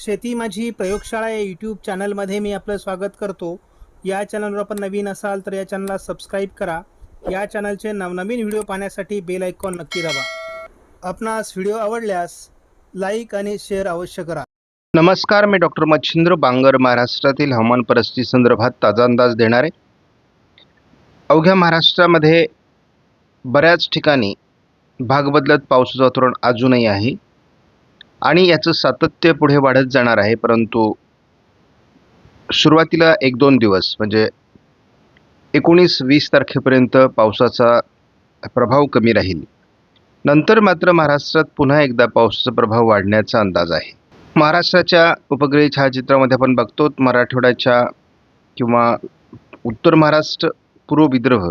शेती माझी प्रयोगशाळा या यूट्यूब चॅनलमध्ये मी आपलं स्वागत करतो. या चॅनलवर आपण नवीन असाल तर या चॅनलला सबस्क्राईब करा. या चॅनलचे नवनवीन व्हिडिओ पाहण्यासाठी बेल आयकॉन नक्की दाबा. आपणास व्हिडिओ आवडल्यास लाईक आणि शेअर अवश्य करा. नमस्कार मी डॉक्टर मच्छिंद्र बांगर महाराष्ट्रातील हवामान परिस्थिती संदर्भात ताजा अंदाज देणारे. अवघ्या महाराष्ट्रामध्ये बऱ्याच ठिकाणी भाग बदलत पावसाचं वातावरण अजूनही आहे. आणि याचं सातत्य पुढे वाढत जाणार आहे परंतु सुरुवातीला एक दोन दिवस म्हणजे एकोणीस वीस तारखेपर्यंत पावसाचा प्रभाव कमी राहील. नंतर मात्र महाराष्ट्रात पुन्हा एकदा पावसाचा प्रभाव वाढण्याचा अंदाज आहे. महाराष्ट्राच्या उपग्रही छायाचित्रामध्ये आपण बघतो मराठवाड्याच्या किंवा उत्तर महाराष्ट्र पूर्व विदर्भ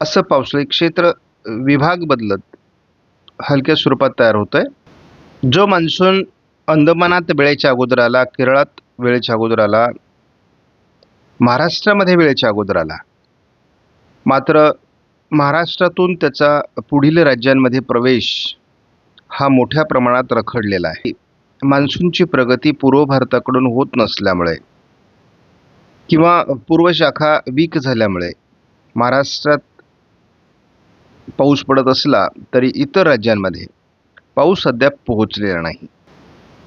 असं पावसाळी क्षेत्र विभाग बदलत हलक्या स्वरूपात तयार होतं आहे जो मान्सून अंदमानात वेळेच्या अगोदर आला केरळात वेळेच्या अगोदर आला महाराष्ट्रामध्ये वेळेच्या अगोदर आला. मात्र महाराष्ट्रातून त्याचा पुढील राज्यांमध्ये प्रवेश हा मोठ्या प्रमाणात रखडलेला आहे. मान्सूनची प्रगती पूर्व भारताकडून होत नसल्यामुळे किंवा पूर्व शाखा वीक झाल्यामुळे महाराष्ट्रात पाऊस पडत असला तरी इतर राज्यांमध्ये पाऊस अद्याप पोहोचलेला नाही.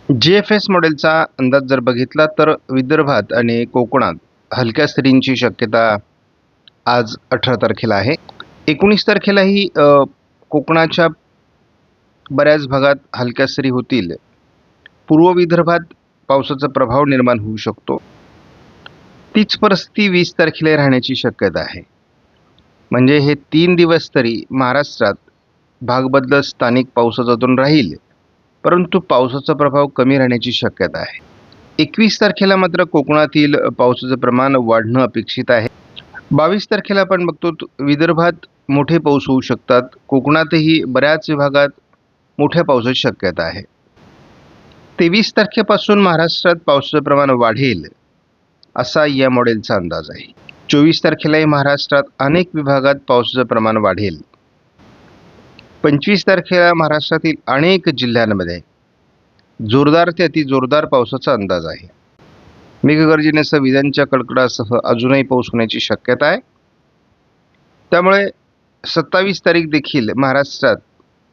जी एफ एस मॉडेलचा अंदाज जर बघितला तर विदर्भात आणि कोकणात हलक्या सरींची शक्यता आज अठरा तारखेला आहे. एकोणीस तारखेलाही कोकणाच्या बऱ्याच भागात हलक्या सरी होतील. पूर्व विदर्भात पावसाचा प्रभाव निर्माण होऊ शकतो. तीच परिस्थिती वीस तारखेला राहण्याची शक्यता आहे. म्हणजे हे तीन दिवस तरी महाराष्ट्रात भागबदलत स्थानिक पावसाचातून राहील. परंतु पावसाचा प्रभाव कमी राहण्याची शक्यता आहे. एकवीस तारखेला मात्र कोकणातील पावसाचं प्रमाण वाढणं अपेक्षित आहे. बावीस तारखेला आपण बघतो त- विदर्भात मोठे पाऊस होऊ शकतात. कोकणातही बऱ्याच विभागात मोठ्या पावसाची शक्यता आहे. तेवीस तारखेपासून महाराष्ट्रात पावसाचं प्रमाण वाढेल असा या मॉडेलचा अंदाज आहे. चोवीस तारखेलाही महाराष्ट्रात अनेक विभागात पावसाचं प्रमाण वाढेल. पंचवीस तारखेला महाराष्ट्रातील अनेक जिल्ह्यांमध्ये जोरदार ते अति जोरदार पावसाचा अंदाज आहे. मेघगर्जनेसह विजांच्या कडकडासह अजूनही पाऊस होण्याची शक्यता आहे. त्यामुळे सत्तावीस तारीख देखील महाराष्ट्रात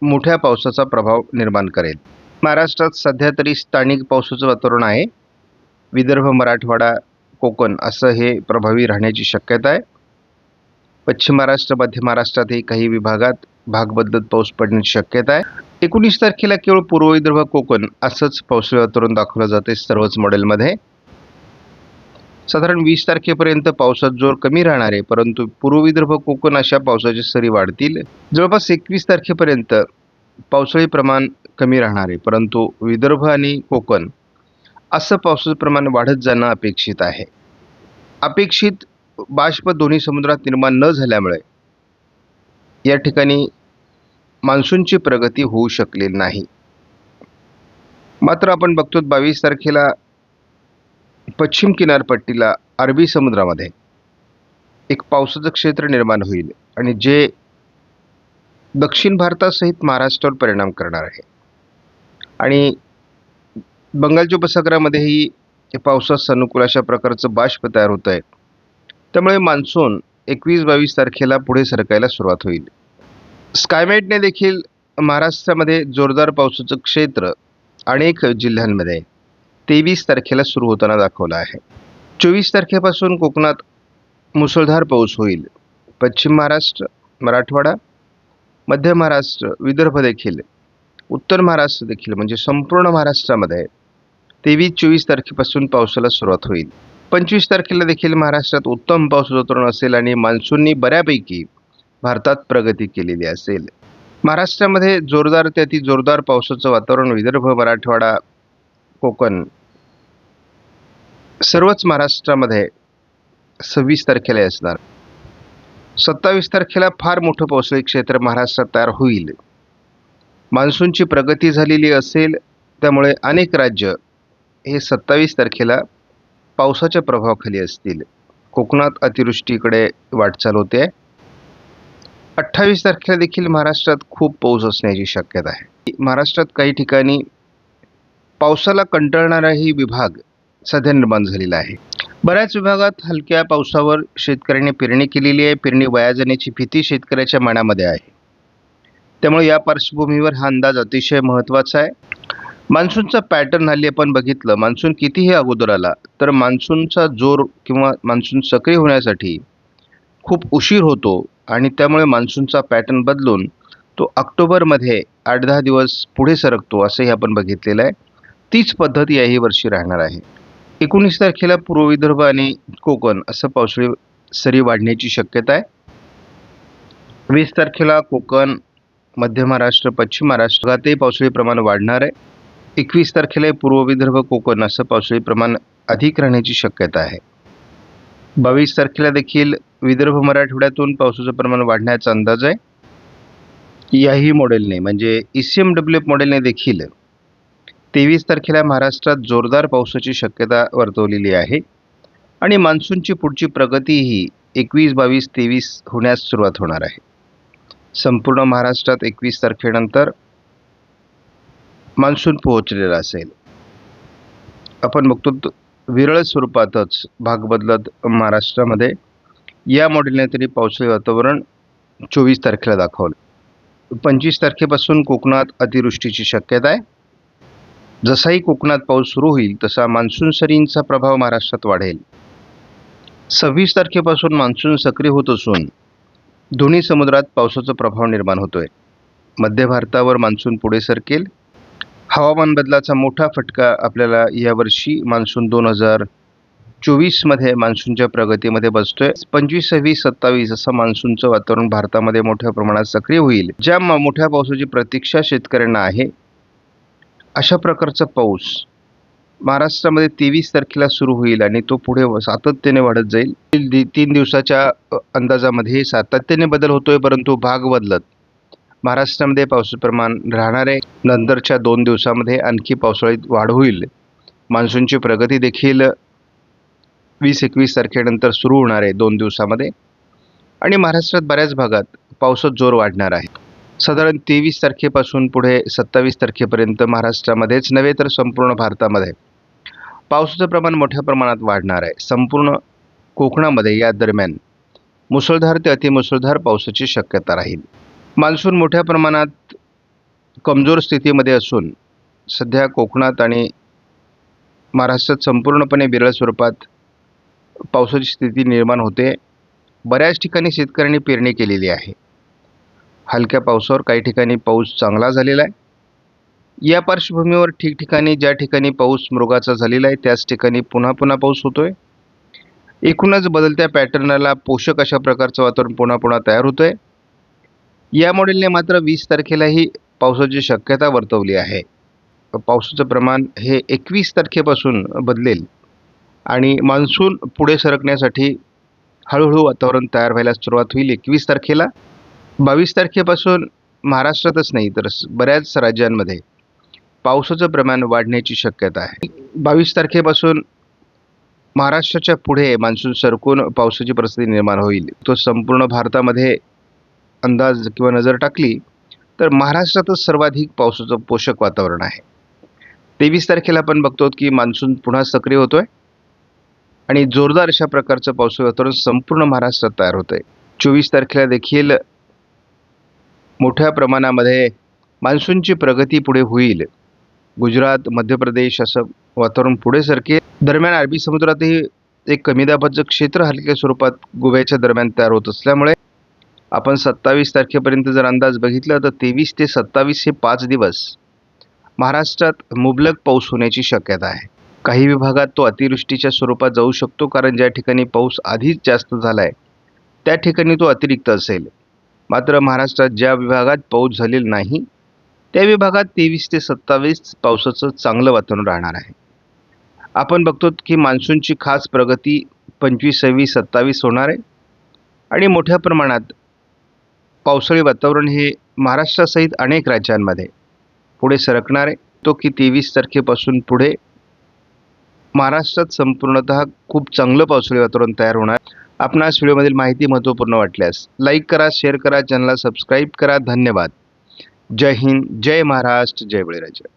मोठ्या पावसाचा प्रभाव निर्माण करेल. महाराष्ट्रात सध्या तरी स्थानिक पावसाचं वातावरण आहे. विदर्भ मराठवाडा कोकण असं हे प्रभावी राहण्याची शक्यता आहे. पश्चिम महाराष्ट्र मध्य महाराष्ट्रातही काही विभागात भाग बदलत पाऊस पडण्याची शक्यता आहे. एकोणीस तारखेला केवळ पूर्व विदर्भ कोकण असंच पावसाळी वातावरण दाखवलं जाते सर्वच मॉडेलमध्ये साधारण वीस तारखेपर्यंत पावसात जोर कमी राहणार आहे परंतु पूर्व विदर्भ कोकण अशा पावसाच्या सरी वाढतील. जवळपास एकवीस तारखेपर्यंत पावसाळी प्रमाण कमी राहणार आहे परंतु विदर्भ आणि कोकण असं पावसाचं प्रमाण वाढत जाणं अपेक्षित आहे. अपेक्षित बाष्प दोन्ही समुद्रात निर्माण न झाल्यामुळे या ठिकाणी मान्सूनची प्रगती होऊ शकलेली नाही. मात्र आपण बघतो बावीस तारखेला पश्चिम किनारपट्टीला अरबी समुद्रामध्ये एक पावसाचं क्षेत्र निर्माण होईल आणि जे दक्षिण भारतासहित महाराष्ट्रावर परिणाम करणार आहे. आणि बंगालच्या उपसागरामध्येही पावसास अनुकूल अशा प्रकारचं बाष्प तयार होत आहे त्यामुळे मान्सून एकवीस बावीस तारखेला पुढे सरकायला सुरुवात होईल. स्कायमेटने देखील महाराष्ट्रामध्ये जोरदार पावसाचं क्षेत्र अनेक जिल्ह्यांमध्ये तेवीस तारखेला सुरू होताना दाखवलं आहे. चोवीस तारखेपासून कोकणात मुसळधार पाऊस होईल. पश्चिम महाराष्ट्र मराठवाडा मध्य महाराष्ट्र विदर्भ देखील उत्तर महाराष्ट्र देखील म्हणजे संपूर्ण महाराष्ट्रामध्ये तेवीस चोवीस तारखेपासून पावसाला सुरुवात होईल. पंचवीस तारखेला देखील महाराष्ट्रात उत्तम पाऊस वातावरण असेल आणि मान्सूननी बऱ्यापैकी भारतात प्रगती केलेली असेल. महाराष्ट्रामध्ये जोरदार ते अति जोरदार पावसाचं वातावरण विदर्भ मराठवाडा कोकण सर्वच महाराष्ट्रामध्ये सव्वीस तारखेला असणार. सत्तावीस तारखेला फार मोठं पावसाळी क्षेत्र महाराष्ट्रात तयार होईल. मान्सूनची प्रगती झालेली असेल त्यामुळे अनेक राज्य हे सत्तावीस तारखेला पावसाच्या प्रभावाखाली असतील. कोकणात अतिवृष्टीकडे वाटचाल होते. अठ्ठावीस तारखेला देखील महाराष्ट्रात खूप पाऊस असण्याची शक्यता आहे. महाराष्ट्रात काही ठिकाणी पावसाला कंटाळणाराही विभाग सध्या निर्माण झालेला आहे. बऱ्याच विभागात हलक्या पावसावर शेतकऱ्यांनी पेरणी केलेली आहे. पेरणी वाया जाण्याची भीती शेतकऱ्याच्या मनामध्ये आहे. त्यामुळे या पार्श्वभूमीवर हा अंदाज अतिशय महत्त्वाचा आहे. मान्सूनचा पॅटर्न हल्ली आपण बघितलं. मान्सून कितीही अगोदर आला तर मान्सूनचा जोर किंवा मान्सून सक्रिय होण्यासाठी खूप उशीर होतो आणि त्यामुळे मान्सूनचा पॅटर्न बदलून तो ऑक्टोबरमध्ये आठ दहा दिवस पुढे सरकतो असंही आपण बघितलेलं आहे. तीच पद्धत याही वर्षी राहणार आहे. एकोणीस तारखेला पूर्व विदर्भ आणि कोकण असं पावसाळी सरी वाढण्याची शक्यता आहे. वीस तारखेला कोकण मध्य महाराष्ट्र पश्चिम महाराष्ट्रातही पावसाळी प्रमाण वाढणार आहे. एकवीस तारखेला पूर्व विदर्भ कोकण असं पावसाळी प्रमाण अधिक राहण्याची शक्यता आहे. बावीस तारखेला देखील विदर्भ मराठवाड्यातून पावसाचं प्रमाण वाढण्याचा अंदाज आहे. याही मॉडेलने म्हणजे E C M W F मॉडेलने देखील तेवीस तारखेला महाराष्ट्रात जोरदार पावसाची शक्यता वर्तवलेली आहे. आणि मान्सूनची पुढची प्रगती ही एकवीस बावीस तेवीस होण्यास सुरुवात होणार आहे. संपूर्ण महाराष्ट्रात एकवीस तारखेनंतर मान्सून पोहोचलेला असेल. आपण बघतो विरळ स्वरूपातच भाग बदलत महाराष्ट्रामध्ये. या मॉडेलने तरी पावसाळी वातावरण चोवीस तारखेला दाखवलं. पंचवीस तारखेपासून कोकणात अतिवृष्टीची शक्यता आहे. जसाही कोकणात पाऊस सुरू होईल तसा मान्सून सरींचा प्रभाव महाराष्ट्रात वाढेल. सव्वीस तारखेपासून मान्सून सक्रिय होत असून दोन्ही समुद्रात पावसाचा प्रभाव निर्माण होतोय. मध्य भारतावर मान्सून पुढे सरकेल. हवामान बदलाचा मोठा फटका आपल्याला यावर्षी मान्सून दोन हजार चोवीसमध्ये मान्सूनच्या प्रगतीमध्ये बसतोय. पंचवीस सव्वीस सत्तावीस असं मान्सूनचं वातावरण भारतामध्ये मोठ्या प्रमाणात सक्रिय होईल. ज्या म- मोठ्या पावसाची प्रतीक्षा शेतकऱ्यांना आहे अशा प्रकारचा पाऊस महाराष्ट्रामध्ये तेवीस तारखेला सुरू होईल आणि तो पुढे व- सातत्याने वाढत जाईल. दि- तीन दिवसाच्या अंदाजामध्ये सातत्याने बदल होतोय परंतु भाग बदलत महाराष्ट्रामध्ये पावसाचं प्रमाण राहणार आहे. नंतरच्या दोन दिवसामध्ये आणखी पावसाळीत वाढ होईल. मान्सूनची प्रगती देखील वीस एकवीस तारखेनंतर सुरू होणार आहे दोन दिवसामध्ये. आणि महाराष्ट्रात बऱ्याच भागात पावसात जोर वाढणार आहे. साधारण तेवीस तारखेपासून पुढे सत्तावीस तारखेपर्यंत महाराष्ट्रामध्येच नव्हे तर संपूर्ण भारतामध्ये पावसाचं प्रमाण मोठ्या प्रमाणात वाढणार आहे. संपूर्ण कोकणामध्ये या दरम्यान मुसळधार ते अतिमुसळधार पावसाची शक्यता राहील. मान्सून मोठ्या प्रमाणात कमजोर स्थितीमध्ये असून सध्या कोकणात आणि महाराष्ट्रात संपूर्णपणे बिरळ स्वरूपात पावसाची स्थिती निर्माण होते. बऱ्याच ठिकाणी शेतकऱ्यांनी पेरणी केलेली आहे. हलक्या पावसावर काही ठिकाणी पाऊस चांगला झालेला आहे. या पार्श्वभूमीवर ठिकठिकाणी ज्या ठिकाणी पाऊस मृगाचा झालेला आहे त्याच ठिकाणी पुन्हा पुन्हा पाऊस होतोय. एकूणच बदलत्या पॅटर्नला पोषक अशा प्रकारचं वातावरण पुन्हा पुन्हा तयार आहे या मॉडेलने मात्र वीस तारखेलाही पावसाची शक्यता वर्तवली आहे. पावसाचं प्रमाण हे एकवीस तारखेपासून बदलेल आणि मान्सून पुढे सरकण्यासाठी हळूहळू वातावरण तयार व्हायला सुरुवात होईल एकवीस तारखेला. बावीस तारखेपासून महाराष्ट्रातच नाही तर बऱ्याच राज्यांमध्ये पावसाचं प्रमाण वाढण्याची शक्यता आहे. बावीस तारखेपासून महाराष्ट्राच्या पुढे मान्सून सरकून पावसाची परिस्थिती निर्माण होईल. तो संपूर्ण भारतामध्ये अंदाज किंवा नजर टाकली तर महाराष्ट्रातच सर्वाधिक पावसाचं पोषक वातावरण आहे. तेवीस तारखेला आपण बघतो की मान्सून पुन्हा सक्रिय होतो आहे आणि जोरदार अशा प्रकारचं पावसाळी वातावरण संपूर्ण महाराष्ट्रात तयार होतं आहे चोवीस तारखेला देखील मोठ्या प्रमाणामध्ये मान्सूनची प्रगती पुढे होईल. गुजरात मध्य प्रदेश असं वातावरण पुढे सरके दरम्यान अरबी समुद्रातही एक कमी दाबाचं क्षेत्र हलक्या स्वरूपात गोव्याच्या दरम्यान तयार होत असल्यामुळे आपण सत्तावीस तारखेपर्यंत जर अंदाज बघितला तर तेवीस ते सत्तावीस हे पाच दिवस महाराष्ट्रात मुबलक पाऊस होण्याची शक्यता आहे. काही विभागात तो अतिवृष्टीच्या स्वरूपात जाऊ शकतो कारण ज्या ठिकाणी पाऊस आधीच जास्त झाला आहे त्या ठिकाणी तो अतिरिक्त असेल. मात्र महाराष्ट्रात ज्या विभागात पाऊस झालेला नाही त्या विभागात तेवीस ते सत्तावीस पावसाचं चांगलं वातावरण राहणार आहे. आपण बघतो की मान्सूनची खास प्रगती पंचवीस सव्वीस सत्तावीस होणार आहे. आणि मोठ्या प्रमाणात पावसाळी वातावरण हे महाराष्ट्रासहित अनेक राज्यांमध्ये. पुढे सरकणार आहे तो की तेवीस तारखेपासून पुढे महाराष्ट्रात संपूर्णतः खूप चांगलं पावसाळी वातावरण तयार होणार. आपणास व्हिडिओमधील माहिती महत्त्वपूर्ण वाटल्यास लाईक करा शेअर करा चॅनलला सबस्क्राईब करा. धन्यवाद. जय हिंद जय महाराष्ट्र जय बळीराजा.